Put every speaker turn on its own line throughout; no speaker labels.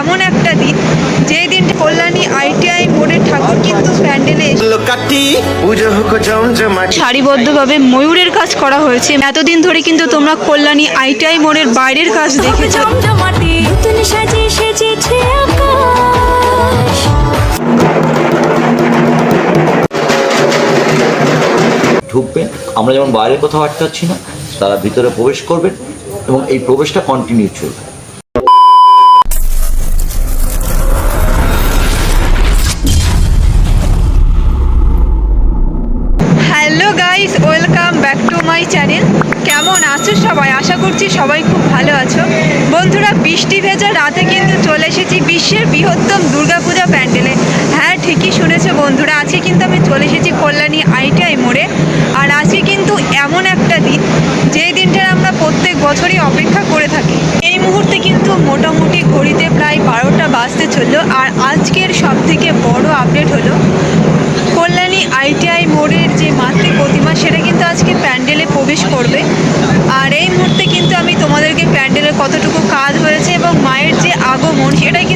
এমন একটা দিন যেই দিন কল্যাণী আইটিআই মোড়ের ঠাকুর কিন্তু প্যান্ডেলে সারিবদ্ধভাবে ময়ূরের কাজ করা হয়েছে। এতদিন ধরে কিন্তু তোমরা কল্যাণী আইটিআই মোড়ের বাইরের কাজ দেখেছ।
ঢুকবেন আমরা যেমন বাইরে কোথাও আটকাচ্ছি না তারা ভিতরে প্রবেশ করবেন এবং এই প্রবেশটা কন্টিনিউ চলবে
hello guys welcome back to my channel কেমন আছো সবাই আশা করছি সবাই খুব ভালো আছো বন্ধুরা বৃষ্টি ভেজা রাতে কিন্তু চলে এসেছি বিশ্বের বৃহত্তম দুর্গাপূজা প্যান্ডেলে হ্যাঁ ঠিকই শুনেছো বন্ধুরা আজকে কিন্তু আমি চলে এসেছি কল্যাণী আইটিআই মোড়ে। আর আজকে কিন্তু এমন একটা দিন, যেই দিনটার আমরা প্রত্যেক বছরই অপেক্ষা করে থাকি। এই মুহূর্তে কিন্তু মোটামুটি ঘড়িতে প্রায় বারোটা বাজতে চলল, আর আজকের সব থেকে বড় আপডেট হলো কল্যাণী আইটিআই মোড়ের যে মাতৃ প্রতিমা, সেটা কিন্তু আজকে প্যান্ডেলে প্রবেশ করবে। আর এই মুহূর্তে কিন্তু আমি তোমাদেরকে প্যান্ডেলের কতটুকু কাজ হয়েছে এবং মায়ের যে আগমন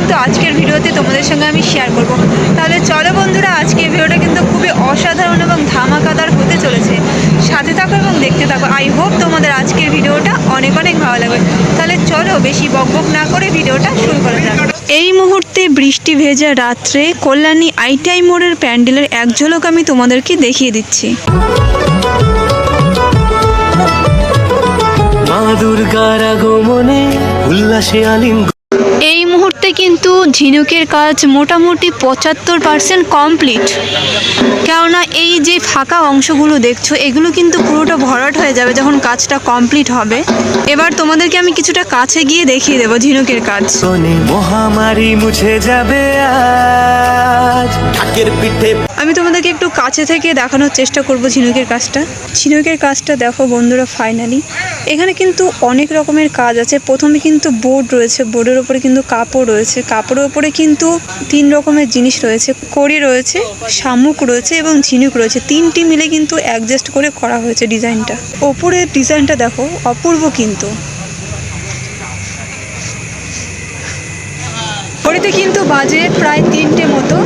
কিন্তু আজকের ভিডিওতে তোমাদের সঙ্গে আমি শেয়ার করব। তাহলে চলো বন্ধুরা আজকের ভিডিওটা কিন্তু খুবই অসাধারণ এবং ধামাকাদার হতে চলেছে। সাথে থাকো এবং দেখতে থাকো। আই হোপ তোমাদের আজকের ভিডিওটা অনেক অনেক ভালো লাগবে। তাহলে চলো বেশি বকবক না করে ভিডিওটা শুরু করা যাক। এই মুহূর্তে বৃষ্টি ভেজা রাত্রে কল্যাণী আইটিআই মোড়ের প্যান্ডেলের এক ঝলক আমি তোমাদেরকে দেখিয়ে দিচ্ছি।
মা দুর্গার আগমনে, উল্লাসে আলিঙ্গ
এই মুহূর্তে কিন্তু ঝিনুকের কাজ মোটামুটি পঁচাত্তর পার্সেন্ট কমপ্লিট। কেননা এই যে ফাঁকা অংশগুলো দেখছ এগুলো কিন্তু পুরোটা ভরাট হয়ে যাবে যখন কাজটা কমপ্লিট হবে। এবার তোমাদেরকে আমি কিছুটা কাছে গিয়ে দেখিয়ে দেবো ঝিনুকের কাজ।
মহামারী মুছে যাবে আজ। পিঠে
আমি তোমাদেরকে একটু কাছে থেকে দেখানোর চেষ্টা করব ঝিনুকের কাজটা। ঝিনুকের কাজটা দেখো বন্ধুরা ফাইনালি এখানে কিন্তু অনেক রকমের কাজ আছে। প্রথমে কিন্তু বোর্ড রয়েছে। বোর্ডের ওপরে কিন্তু কাপড় রয়েছে। কাপড়ের ওপরে কিন্তু তিন রকমের জিনিস রয়েছে। কড়ি রয়েছে, শামুক রয়েছে এবং ঝিনুক রয়েছে। তিনটি মিলে কিন্তু অ্যাডজাস্ট করে করা হয়েছে ডিজাইনটা। ওপরের ডিজাইনটা দেখো, অপূর্ব কিন্তু। ঘড়িতে কিন্তু বাজে প্রায় তিনটে মতো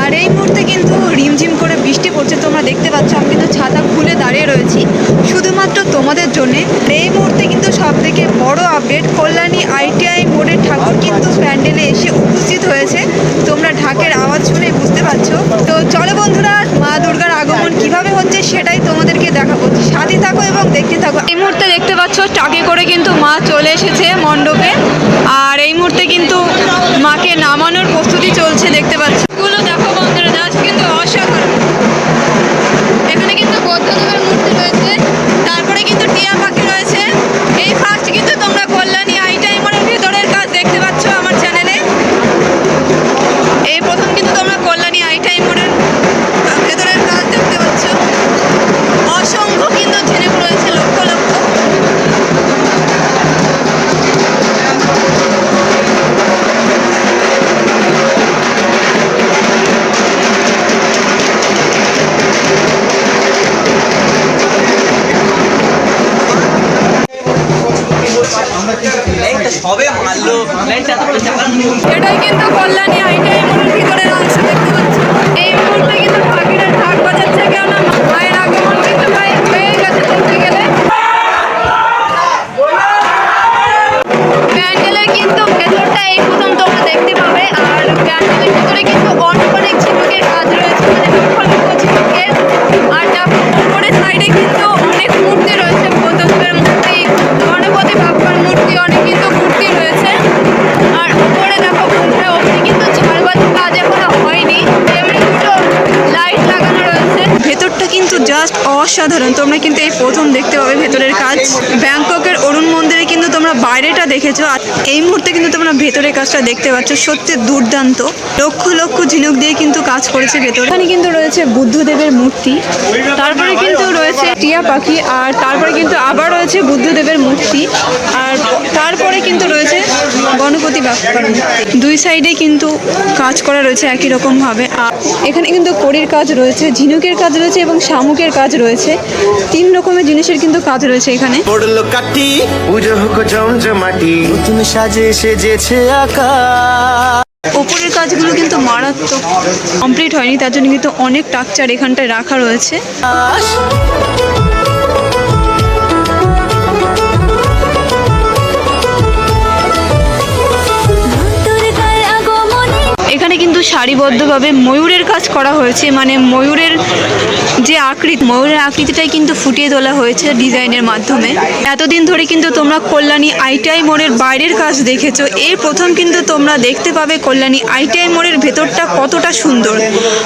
আর এই মুহূর্তে কিন্তু রিমঝিম করে বৃষ্টি পড়ছে, তোমরা দেখতে পাচ্ছ, আমি কিন্তু ছাতা খুলে দাঁড়িয়ে রয়েছি। শুধুমাত্র তোমাদের জন্যে, এই মুহূর্তে কিন্তু সব থেকে বড় আপডেট কল্যাণী আইটিআই মোড়ের ঠাকুর কিন্তু প্যান্ডেলে এসে উপস্থিত হয়েছে। তোমরা ঢাকের আওয়াজ শুনে বুঝতে পারছ। তো চলো বন্ধুরা, মা দুর্গার আগমন কীভাবে হচ্ছে সেটাই তোমাদেরকে দেখাবো। সাথে থাকো এবং দেখতে থাকো। এই মুহূর্তে দেখতে পাচ্ছ টাকে করে কিন্তু মা চলে এসেছে মণ্ডপে। আর এই মুহূর্তে কিন্তু মাকে নামানোর প্রস্তুতি চলছে, দেখতে পাচ্ছি। কল্যাণী মোড়ের ভিতরের অংশ এই মুহূর্তে কিন্তু পাখিরা ঢাক বাজাচ্ছে, কেননা কিন্তু ভেতরটা এই প্রথম তোমরা দেখতে পাবে, আর ভিতরে কিন্তু অনেক অনেক ঝিনুকের কাজ রয়েছে মানে আর উপরের সাইডে কিন্তু অনেক মূর্তি রয়েছে বৌদ্ধদেবের মূর্তি, গণপতি, বাপ্পার মূর্তি, অনেক অসাধারণ তোমরা কিন্তু এই প্রথম দেখতে পাবে ভেতরের কাজ। ব্যাংককের অরুণ মন্দিরে কিন্তু তোমরা বাইরেটা দেখেছ, আর এই মুহূর্তে কিন্তু তোমরা ভেতরের কাজটা দেখতে পাচ্ছ। সত্যি দুর্দান্ত। লক্ষ লক্ষ ঝিনুক দিয়ে কিন্তু কাজ করেছে ভেতরে। এখানে কিন্তু রয়েছে বুদ্ধদেবের মূর্তি। তারপরে কিন্তু রয়েছে টিয়া পাখি, আর তারপরে কিন্তু আবার রয়েছে বুদ্ধদেবের মূর্তি। আর তারপরে কিন্তু রয়েছে গণপতি বাপ্পার দুই সাইডে কিন্তু কাজ করা রয়েছে একই রকম ভাবে। আর এখানে কিন্তু কড়ির কাজ রয়েছে ঝিনুকের কাজ রয়েছে এবং শামুকের কাজ রয়েছে। তিন রকমের জিনিসের কিন্তু কাজ রয়েছে এখানে।
সাজে সেজেছে আকাশ।
ওপরের কাজগুলো কিন্তু মারাত্মক কমপ্লিট হয়নি তার জন্য কিন্তু অনেক টাকচার এখানটায় রাখা রয়েছে। এখানে কিন্তু সারিবদ্ধভাবে ময়ূরের কাজ করা হয়েছে। মানে ময়ূরের যে আকৃতি, ময়ূরের আকৃতিটাই কিন্তু ফুটিয়ে তোলা হয়েছে ডিজাইনের মাধ্যমে। এতদিন ধরে কিন্তু তোমরা কল্যাণী আইটিআই মোড়ের বাইরের কাজ দেখেছ। এই প্রথম কিন্তু তোমরা দেখতে পাবে কল্যাণী আইটিআই মোড়ের ভেতরটা কতটা সুন্দর।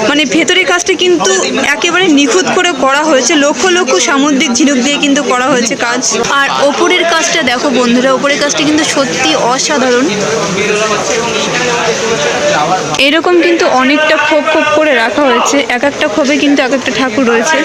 মানে ভেতরের কাজটা কিন্তু একেবারে নিখুঁত করে করা হয়েছে। লক্ষ লক্ষ সামুদ্রিক ঝিনুক দিয়ে কিন্তু করা হয়েছে কাজ। আর ওপরের কাজটা দেখো বন্ধুরা, ওপরের কাজটা কিন্তু সত্যি অসাধারণ। এরকম কিন্তু অনেকটা খোপ খোপ করে রাখা হয়েছে। এক একটা খোপে কিন্তু এক একটা ঠাকুর রয়েছে।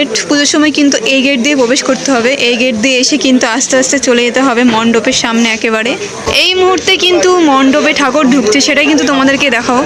গেট পুজোর সময় কিন্তু এই গেট দিয়ে প্রবেশ করতে হবে। এই গেট দিয়ে এসে কিন্তু আস্তে আস্তে চলে যেতে হবে মণ্ডপের সামনে একেবারে। এই মুহূর্তে কিন্তু মণ্ডপে ঠাকুর ঢুকছে, সেটাই কিন্তু তোমাদেরকে দেখাও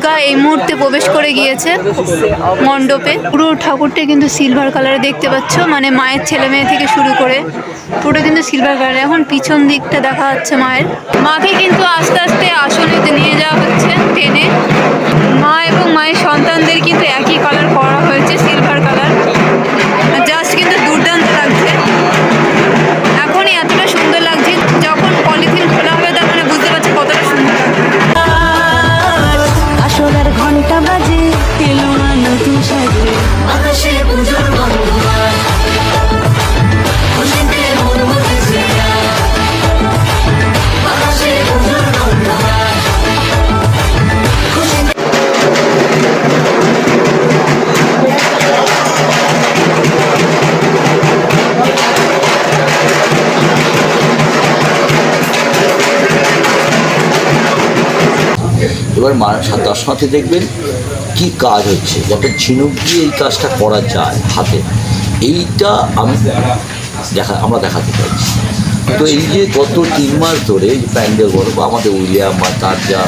দুর্গা এই মুহূর্তে প্রবেশ করে গিয়েছে মণ্ডপে। পুরো ঠাকুরটা কিন্তু সিলভার কালারে দেখতে পাচ্ছ মানে মায়ের ছেলে মেয়ে থেকে শুরু করে পুরো কিন্তু সিলভার কালার এখন পিছন দিকটা দেখা যাচ্ছে মায়ের। মাকে কিন্তু আস্তে আস্তে আসনেতে নিয়ে যাওয়া হচ্ছে, টেনে। মা এবং মায়ের সন্তানদের কিন্তু একই কালার করা হয়েছে সিলভার
আকাশে পুজোর
এবার মা দর্শনার্থী দেখবেন কি কাজ হচ্ছে একটা ঝিনুক দিয়ে এই কাজটা করা যায় হাতে এইটা আমি দেখা আমরা দেখাতে চাইছি। তো এই যে গত তিন মাস ধরে এই প্যান্ডেল বলো বা আমাদের উইলিয়াম বা তার যা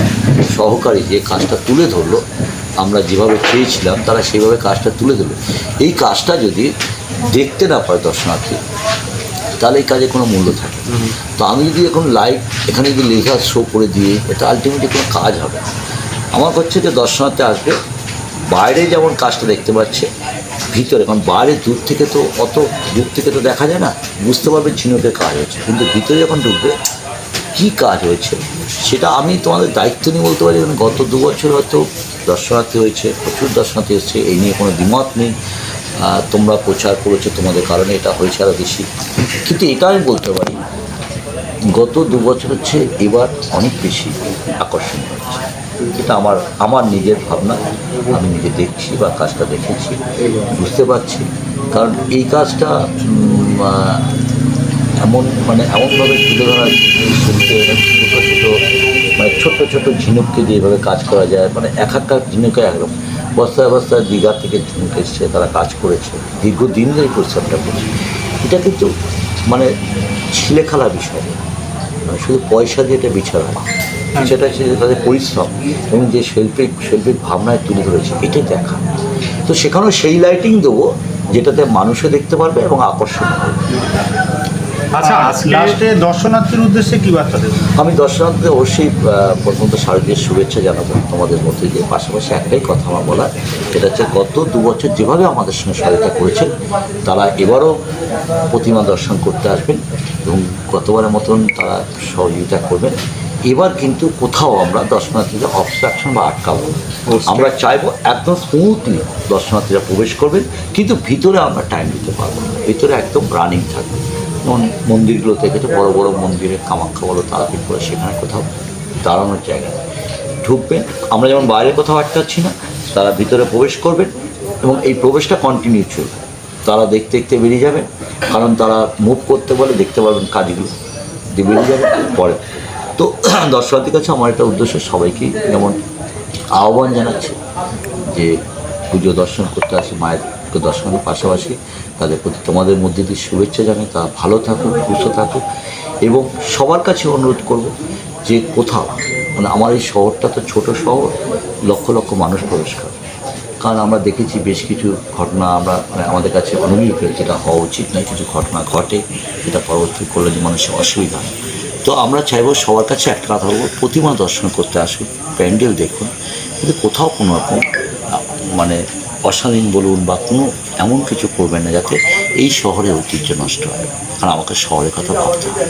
সহকারী যে কাজটা তুলে ধরলো আমরা যেভাবে চেয়েছিলাম তারা সেইভাবে কাজটা তুলে ধরলো। এই কাজটা যদি দেখতে না পারে দর্শনার্থী তাহলে এই কাজে কোনো মূল্য থাকে তো আমি যদি এখন লাইভ এখানে যদি লেখা শো করে দিয়ে এটা আলটিমেটলি কোনো কাজ হবে না। আমার হচ্ছে যে দর্শনার্থী আসবে, বাইরে যেমন কাজটা দেখতে পাচ্ছে, ভিতরে, কারণ বাইরে দূর থেকে তো অত দূর থেকে তো দেখা যায় না, বুঝতে পারবে ঝিনুকের কাজ হচ্ছে কিন্তু ভিতরে যখন ঢুকবে, কী কাজ হয়েছে, সেটা আমি তোমাদের দায়িত্ব নিয়ে বলতে পারি, কারণ গত দু বছর হয়তো দর্শনার্থী হয়েছে, প্রচুর দর্শনার্থী এসছে, এই নিয়ে কোনো দ্বিমত নেই তোমরা প্রচার করেছ তোমাদের কারণে, এটা হয়েছে আরও বেশি। কিন্তু এটা আমি বলতে পারি, গত দু বছর হচ্ছে এবার অনেক বেশি আকর্ষণ হচ্ছে এটা আমার আমার নিজের ভাবনা। আমি নিজে দেখছি বা কাজটা দেখেছি, বুঝতে পারছি। কারণ এই কাজটা এমন মানে এমনভাবে তুলে ধরা হয়েছে যে শিল্পে ছোটো ছোটো মানে ছোট্ট ছোট্ট ঝিনুককে দিয়ে এভাবে কাজ করা যায় মানে এক একটা ঝিনুকে একরকম। বস্তায় বস্তায় দীঘা থেকে ঝিনুক এসছে, তারা কাজ করেছে। দীর্ঘদিন ধরে পরিশ্রমটা করছে। এটা কিন্তু মানে ছেলে খেলা বিষয়। মানে শুধু পয়সা দিয়ে এটা বিচার হয়। সেটা হচ্ছে তাদের পরিশ্রম এবং যে শৈল্পিক শৈল্পিক ভাবনায় তুলে ধরেছে এটাই দেখা। তো সেখানেও সেই লাইটিং দেবো যেটাতে মানুষও দেখতে পারবে এবং আকর্ষণ হবে।
আচ্ছা লাস্টে দর্শনার্থীর উদ্দেশ্যে কি বার্তা
আমি দর্শনার্থীদের অবশ্যই প্রথমত শারদীয় শুভেচ্ছা জানাব তোমাদের মধ্যে দিয়ে পাশাপাশি একটাই কথা আমার বলার সেটা হচ্ছে গত দু বছর যেভাবে আমাদের সঙ্গে সহায়তা করেছেন তারা এবারও প্রতিমা দর্শন করতে আসবেন এবং গতবারের মতন তারা সহযোগিতা করবেন। এবার কিন্তু কোথাও আমরা দর্শনার্থীদের অবস্ট্রাকশন বা আটকাবো। আমরা চাইব একদম স্মুথলি দর্শনার্থীরা প্রবেশ করবেন কিন্তু ভিতরে আমরা টাইম দিতে পারব না। ভিতরে একদম রানিং থাকবে। যেমন মন্দিরগুলো দেখেছে বড় বড় মন্দিরে কামাখ্যা বলো তারাপীঠ বলো সেখানে কোথাও দাঁড়ানোর জায়গা। ঢুকবেন। আমরা যেমন বাইরে কোথাও আটকাচ্ছি না তারা ভিতরে প্রবেশ করবেন এবং এই প্রবেশটা কন্টিনিউ চলবে। তারা দেখতে দেখতে বেরিয়ে যাবেন কারণ তারা মুভ করতে বলে দেখতে পারবেন কাজগুলো। দিয়ে বেরিয়ে যাবেন পরে। তো দর্শনার্থীর কাছে আমার একটা উদ্দেশ্য সবাইকেই যেমন আহ্বান জানাচ্ছি যে পুজো দর্শন করতে আসি মায়েরকে দর্শনের পাশাপাশি তাদের প্রতি তোমাদের মধ্যে দিয়ে শুভেচ্ছা জানাই, তারা ভালো থাকুক, সুস্থ থাকুক। এবং সবার কাছে অনুরোধ করব যে কোথাও মানে আমার এই শহরটা তো ছোট শহর, লক্ষ লক্ষ মানুষ প্রবেশ করে। কারণ আমরা দেখেছি বেশ কিছু ঘটনা, আমরা মানে আমাদের কাছে অনুমিত যেটা হওয়া উচিত নয়, কিছু ঘটনা ঘটে, যেটা পরবর্তী করলে মানুষের অসুবিধা হয়। তো আমরা চাইব সবার কাছে একটা কথা বলব, প্রতিমা দর্শন করতে আসুন প্যান্ডেল দেখুন, কিন্তু কোথাও কোনো রকম মানে অশালীন বলুন বা কোনো এমন কিছু করবেন না যাতে এই শহরের ঐতিহ্য নষ্ট হয়। কারণ আমাকে শহরের কথা ভাবতে হবে।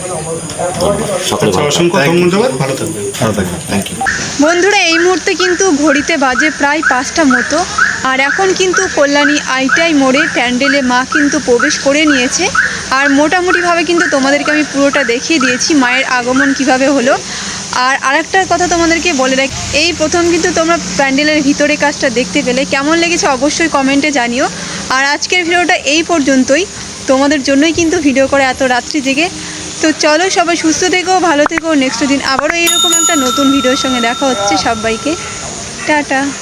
ধন্যবাদ। সকলে ভালো থাকবেন।
অসংখ্য ধন্যবাদ। ভালো থাকবেন। ভালো থাকবেন। থ্যাংক ইউ
বন্ধুরা এই মুহূর্তে কিন্তু ঘড়িতে বাজে প্রায় পাঁচটা মতো। আর এখন কিন্তু কল্যাণী আইটাই মোড়ে প্যান্ডেলে মা কিন্তু প্রবেশ করে নিয়েছে। আর মোটামুটিভাবে কিন্তু তোমাদেরকে আমি পুরোটা দেখিয়ে দিয়েছি মায়ের আগমন কীভাবে হলো। আর আরেকটা কথা তোমাদেরকে বলে রাখি, এই প্রথম কিন্তু তোমরা প্যান্ডেলের ভিতরে কাজটা দেখতে পেলে। কেমন লেগেছে অবশ্যই কমেন্টে জানিও। আর আজকের ভিডিওটা এই পর্যন্তই। তোমাদের জন্যই কিন্তু ভিডিও করে এত রাত্রি জেগে। তো চলো সবাই সুস্থ থেকো, ভালো থেকো। নেক্সট দিন আবারও এইরকম একটা নতুন ভিডিওর সঙ্গে দেখা হচ্ছে সবাইকে। টাটা।